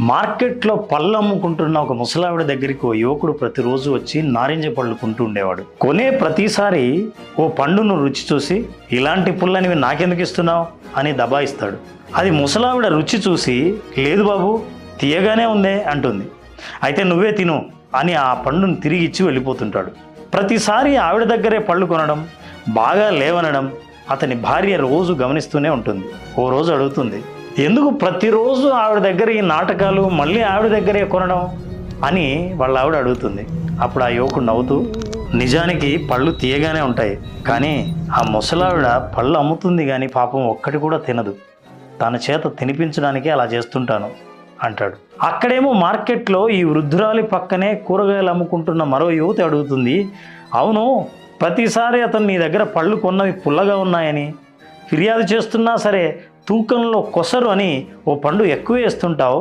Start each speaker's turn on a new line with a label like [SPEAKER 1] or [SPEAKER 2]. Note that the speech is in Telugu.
[SPEAKER 1] మార్కెట్లో పళ్ళు అమ్ముకుంటున్న ఒక ముసలావిడ దగ్గరికి ఓ యువకుడు ప్రతిరోజు వచ్చి నారింజ పళ్ళు కొంటూ ఉండేవాడు. కొనే ప్రతిసారి ఓ పండును రుచి చూసి ఇలాంటి పుల్లనివి నాకెందుకు ఇస్తున్నావు? అని దబాయిస్తాడు. అది ముసలావిడ రుచి చూసి లేదు బాబు తీయగానే ఉందే అంటుంది. అయితే నువ్వే తిను అని ఆ పండును తిరిగి ఇచ్చి వెళ్ళిపోతుంటాడు. ప్రతిసారి ఆవిడ దగ్గరే పళ్ళు కొనడం బాగా లేవనడం అతని భార్య రోజు గమనిస్తూనే ఉంటుంది. ఓ రోజు అడుగుతుంది ఎందుకు ప్రతిరోజు ఆవిడ దగ్గర ఈ నాటకాలు మళ్ళీ ఆవిడ దగ్గరే కొనడం అని వాళ్ళ ఆవిడ అడుగుతుంది. అప్పుడు ఆ యువకుడు నవ్వుతూ నిజానికి పళ్ళు తీయగానే ఉంటాయి కానీ ఆ ముసలావిడ పళ్ళు అమ్ముతుంది కానీ పాపం ఒక్కటి కూడా తినదు. తన చేత తినిపించడానికి అలా చేస్తుంటాను అంటాడు. అక్కడేమో మార్కెట్లో ఈ వృద్ధురాలి పక్కనే కూరగాయలు అమ్ముకుంటున్న మరో యువతి అడుగుతుంది అవును ప్రతిసారి అతను నీ దగ్గర పళ్ళు కొన్నవి పుల్లగా ఉన్నాయని. ఫిర్యాదు చేస్తున్నా సరే తూకంలో కొసరు అని ఓ పండు ఎక్కువ వేస్తుంటావు.